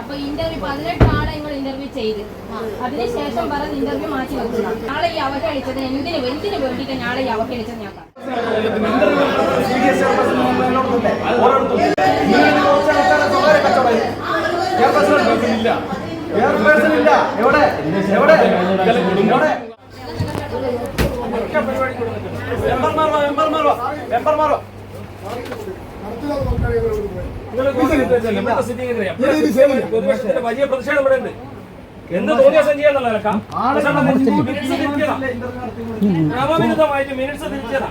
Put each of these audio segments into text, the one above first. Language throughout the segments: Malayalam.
അപ്പൊ ഇന്റർവ്യൂ പതിനെട്ട് ആളെ നിങ്ങൾ ഇന്റർവ്യൂ ചെയ്ത്. അതിനുശേഷം പറഞ്ഞ് ഇന്റർവ്യൂ മാറ്റി വെക്കുക നാളെ ഈ അവഗണിച്ചത് എന്തിനു എന്തിനു വേണ്ടിയിട്ട് നാളെ ഈ അവഗണിച്ചത് ഞാൻ എവിടെ എവിടെ എവിടെ മെമ്പർമാർ മെമ്പർമാർ മെമ്പർമാർ വലിയ പ്രതിഷേധം ഇവിടെ ഉണ്ട്. എന്ത് തോന്നിയ സഞ്ചിയെന്നുള്ള നിലക്കാം ക്രമവിരുദ്ധമായിട്ട് മിനിറ്റ്സ് തിരിച്ചതാ.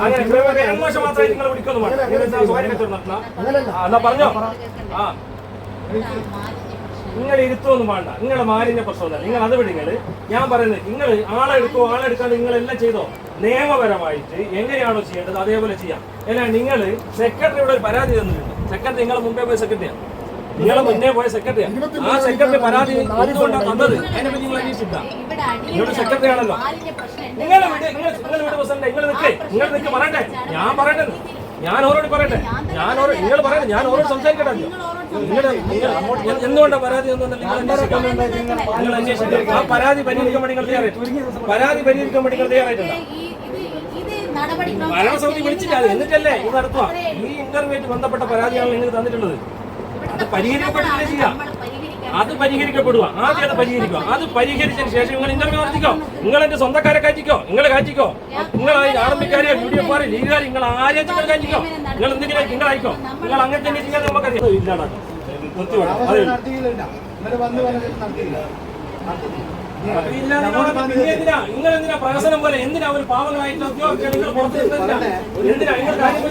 അങ്ങനെ ക്രമോശം മാത്രമായി നിങ്ങൾ വിളിക്കൊന്നും എന്നാ പറഞ്ഞോ. ആ. നിങ്ങൾ ഇരുത്തൊന്നും വേണ്ട. നിങ്ങളെ മാലിന്യ പ്രശ്നമല്ല നിങ്ങൾ അത് വിടുങ്ങൾ ഞാൻ പറയുന്നത് നിങ്ങൾ ആളെടുക്കോ എടുക്കോ ആളെ എടുക്കാതെ നിങ്ങൾ എല്ലാം ചെയ്തോ? നിയമപരമായിട്ട് എങ്ങനെയാണോ ചെയ്യേണ്ടത് അതേപോലെ ചെയ്യാം. അല്ല നിങ്ങൾ സെക്രട്ടറിയുടെ ഒരു പരാതി തന്നിട്ടുണ്ട്. സെക്രട്ടറി നിങ്ങളെ മുമ്പേ പോയ സെക്രട്ടറിയാണ് നിങ്ങളെ മുന്നേ പോയ സെക്രട്ടറിയാണ് ആ സെക്രട്ടറി പരാതി എന്തുകൊണ്ടാണ് തന്നത്? അതിനെപ്പറ്റി നിങ്ങൾ അന്വേഷിച്ചില്ല നിങ്ങളുടെ സെക്രട്ടറി ആണല്ലോ. നിങ്ങൾ വിട് നിങ്ങൾ നിങ്ങൾ വിട് പ്രസിഡന്റ് നിങ്ങൾ നിൽക്കേ നിങ്ങൾ നിൽക്ക് പറയട്ടെ. ഞാൻ പറയട്ടെ ഞാൻ ഓരോട് പറയട്ടെ. ഞാൻ ഓരോ നിങ്ങൾ പറയട്ടെ. ഞാൻ ഓരോട് സംസാരിക്കട്ടെ. നിങ്ങളുടെ എന്തുകൊണ്ടാണ് പരാതി നിങ്ങൾ അന്വേഷിക്കാം ആ പരാതി പരിഹരിക്കാൻ വേണ്ടി നിങ്ങൾ തയ്യാറായിട്ട് പരാതി പരിഹരിക്കാൻ വേണ്ടി നിങ്ങൾ നടപടി ഭരണസമിതി വിളിച്ചില്ല. എന്നിട്ടല്ലേ ഇത് നടത്തുക? ഈ ഇന്റർവ്യൂറ്റ് ബന്ധപ്പെട്ട പരാതിയാണ് നിങ്ങൾ തന്നിട്ടുള്ളത്. അത് പരിഹരിക്കപ്പെട്ടില്ല ചെയ്യാം അത് പരിഹരിക്കപ്പെടുക. ആദ്യം അത് പരിഹരിക്കുക. അത് പരിഹരിച്ചതിന് ശേഷം നിങ്ങൾ ഇന്റർവ്യൂ നടത്തിക്കോ നിങ്ങൾ എന്റെ സ്വന്തക്കാരെ കാറ്റിക്കോ നിങ്ങൾ കാറ്റിക്കോ നിങ്ങൾ ആർമിക്കാരെയോ യു ഡി എഫ് ആരെ ലീഗുകാരെ നിങ്ങൾ ആരെയും നിങ്ങൾ കാറ്റിക്കോ നിങ്ങൾ എന്തെങ്കിലും നിങ്ങൾ അയക്കോ. നിങ്ങൾ അങ്ങനെ തന്നെ ചെയ്യാൻ നമുക്കറിയാം. ഇല്ലാടാ. നിർത്തിവിടാം അതേ ഉള്ളൂ. ഇല്ല, നിങ്ങളോട് പിന്നെ എന്തിനാ? നിങ്ങൾ എന്തിനാ പ്രഹസനം പോലെ എന്തിനാ ഒരു പാവങ്ങളായിട്ട് നിങ്ങൾ പുറത്ത്? എന്തിനാ? നിങ്ങൾ കാര്യം.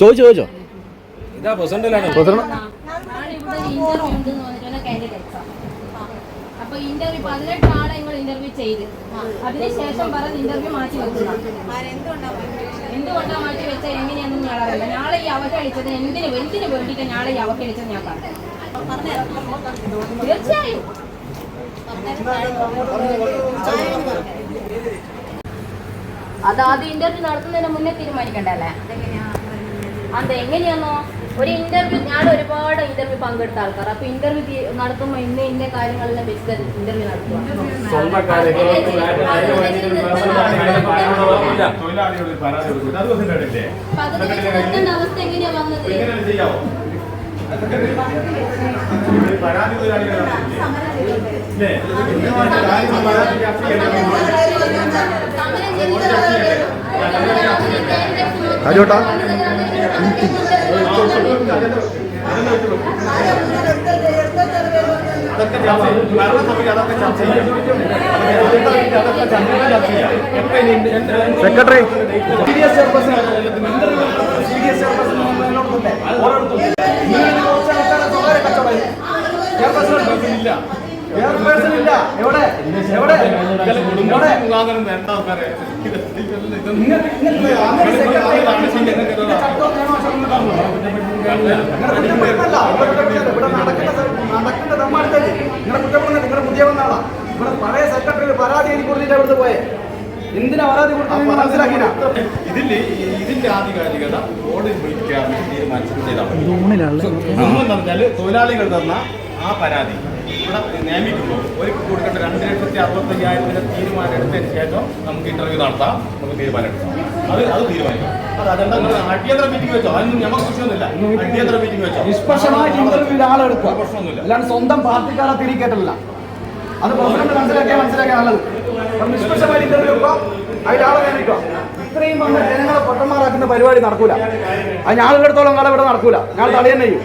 ചോദിച്ചോ ചോദിച്ചോ? ഇതാ പ്രസിഡന്റിലാണ്. നാളെ ഉണ്ട് എന്ന് കാൻഡിഡേറ്റ്സ് അപ്പൊ ഇന്റർവ്യൂ പതിനെട്ട് ആളെ നിങ്ങൾ ഇന്റർവ്യൂ ചെയ്ത് അതിനുശേഷം പറഞ്ഞ് ഇന്റർവ്യൂ മാറ്റി വെക്കുക. മാറ്റി വെച്ച? എങ്ങനെയാണെന്ന് ഞാൻ അറിയില്ല. നാളെ ഈ എന്തിനു എന്തിനു വേണ്ടിയിട്ട് നാളെ ഈ ഞാൻ പറഞ്ഞു. തീർച്ചയായും. അത് ആദ്യം ഇന്റർവ്യൂ നടത്തുന്നതിന് മുന്നേ തീരുമാനിക്കണ്ടല്ലേ അത് എങ്ങനെയാണോ ഒരു ഇന്റർവ്യൂ ഞാൻ ഒരുപാട് പങ്കെടുത്ത ആൾക്കാർ അപ്പൊ ഇന്റർവ്യൂ നടത്തുമ്പോ ഇന്ന ഇന്ന കാര്യങ്ങളെല്ലാം വെച്ച് ഇന്റർവ്യൂ നടത്തുക അവസ്ഥ എങ്ങനെയാ വന്നത് പരാതി തൊഴിലാളികളാണ്? അതൊക്കെ ചർച്ച ചെയ്യും. ഭരണസമിതി അതൊക്കെ ചർച്ച ചെയ്യും. അതൊക്കെ ചർച്ച ചെയ്യാം. എപ്പോ secretary C D S chairperson C D S chairperson ഓരോരുത്തരും നിങ്ങൾ കുറച്ച് ആൾക്കാരെ സ്വകാര്യ കച്ചവടം ചെയർപേഴ്സൺ ഇല്ല. ചെയർപേഴ്സൺ ഇല്ല. എവിടെ? എവിടെ? എവിടെ? മുഖാന്തരം വേണ്ട ആൾക്കാരെ. ഇത് ഇതൊന്നും- ഇതൊന്നും- നിങ്ങൾ നിങ്ങൾ അങ്ങനെ സെക്രട്ടറി ഇതാണ് ചെയ്യുന്നത്. ഇതിന്റെ ചട്ടവും നിയമവും ചട്ടങ്ങളും നിങ്ങളെ കുറ്റപ്പെടുത്തല്ല. ഇവിടെ കുറ്റപ്പെടുത്തല്ല. ഇവിടെ നടക്കുന്ന സ- നടക്കുന്ന തമ്മാടിത്തല്ലേ നിങ്ങളെ കുറ്റപ്പെടുന്നത് നിങ്ങളുടെ പുതിയ വന്ന ആളാ ഇവിടെ പഴയ സെക്രട്ടറി പരാതി എഴുതി കൊടുത്തിട്ട് അവിടുത്തെ പോയെ? എന്തിനാ പരാതി കൊടുത്തത്? ഇതിൽ ഈ- ഇതിന്റെ ആധികാരികത ബോർഡിൽ വിളിക്കാൻ തീരുമാനിച്ചത് ചെയ്താണ് ഒന്നെന്ന് പറഞ്ഞാൽ തൊഴിലാളികൾ തന്ന ആ പരാതി ഇവിടെ നിയമിക്കുമ്പോൾ ഒരു കൊടുക്കേണ്ട രണ്ട് ലക്ഷത്തി അറുപത്തി അയ്യായിരത്തിന്റെ തീരുമാനം എടുത്തതിന് ശേഷം നമുക്ക് ഇന്റർവ്യൂ നടത്താം. നമുക്ക് തീരുമാനം എടുക്കാം. അത് അത് തീരുമാനിക്കാം. അത് അതെന്താ അടിയന്തര മീറ്റിംഗ് വെച്ചോ? അതൊന്നും ഞമ്മക്ക് പ്രശ്നമൊന്നുമില്ല. അടിയന്തര മീറ്റിംഗ് വെച്ചോ? നിഷ്പക്ഷമായിട്ട് ഇന്റർവ്യൂവിൽ ആളെടുക്കുക. പ്രശ്നമൊന്നുമില്ല. അല്ലാണ്ട് സ്വന്തം പാർട്ടിക്കാരെ തിരിക്കട്ടല്ല അത് പ്രസിഡന്റ് മനസ്സിലാക്കിയാൽ മനസ്സിലാക്കിയ നല്ലത് അപ്പൊ നിഷ്പക്ഷമായിട്ട് ഇന്റർവ്യൂ വെക്കുക. അതിൽ ആളെ ഇത്രയും വന്ന് ജനങ്ങളെ പൊട്ടന്മാരാക്കുന്ന പരിപാടി നടക്കൂല. അത് ഞാളുള്ളിടത്തോളം കാലം ഇവിടെ നടക്കൂല. ഞാൻ തടയുന്നേ ചെയ്യും.